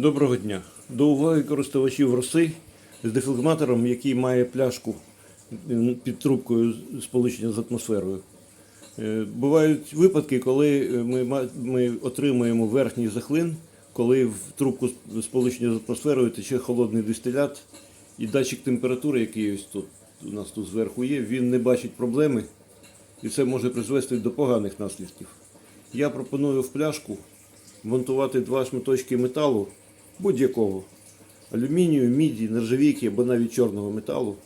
Доброго дня. До уваги користувачів роси з дефлегматором, який має пляшку під трубкою сполучення з атмосферою. Е, Бувають випадки, коли е, ми, ми отримуємо верхній захлин, коли в трубку сполучення з атмосферою тече холодний дистилят, і датчик температури, який ось тут у нас тут зверху є, він не бачить проблеми, і це може призвести до поганих наслідків. Я пропоную в пляшку монтувати два шматочки металу будь-якого алюмінію, міді, нержавійки або навіть чорного металу.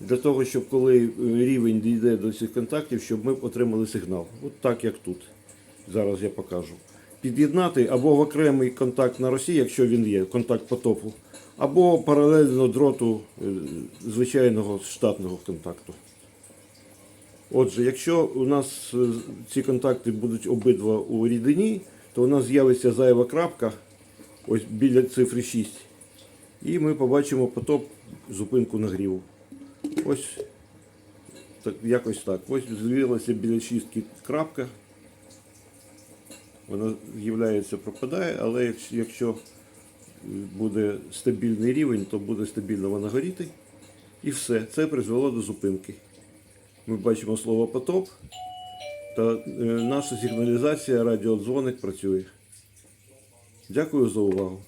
Для того, щоб коли е, рівень дійде до цих контактів, щоб ми отримали сигнал. От так як тут. Зараз я покажу. Під'єднати або в окремий контакт на Росії, якщо він є, контакт потоку, або паралельно дроту е, звичайного штатного контакту. Отже, якщо у нас е, ці контакти будуть обидва у рідині, то у нас з'явиться зайва крапка ось біля цифри 6. І ми побачимо потоп зупинку нагріву. Ось так, якось так. Ось з'явилася біля шістки крапка. Вона з'являється, пропадає, але якщо, якщо буде стабільний рівень, то буде стабільно вона горіти. І все. Це призвело до зупинки. Ми бачимо слово потоп, та е, наша сигналізація радіодзвоник працює. Дякую за увагу.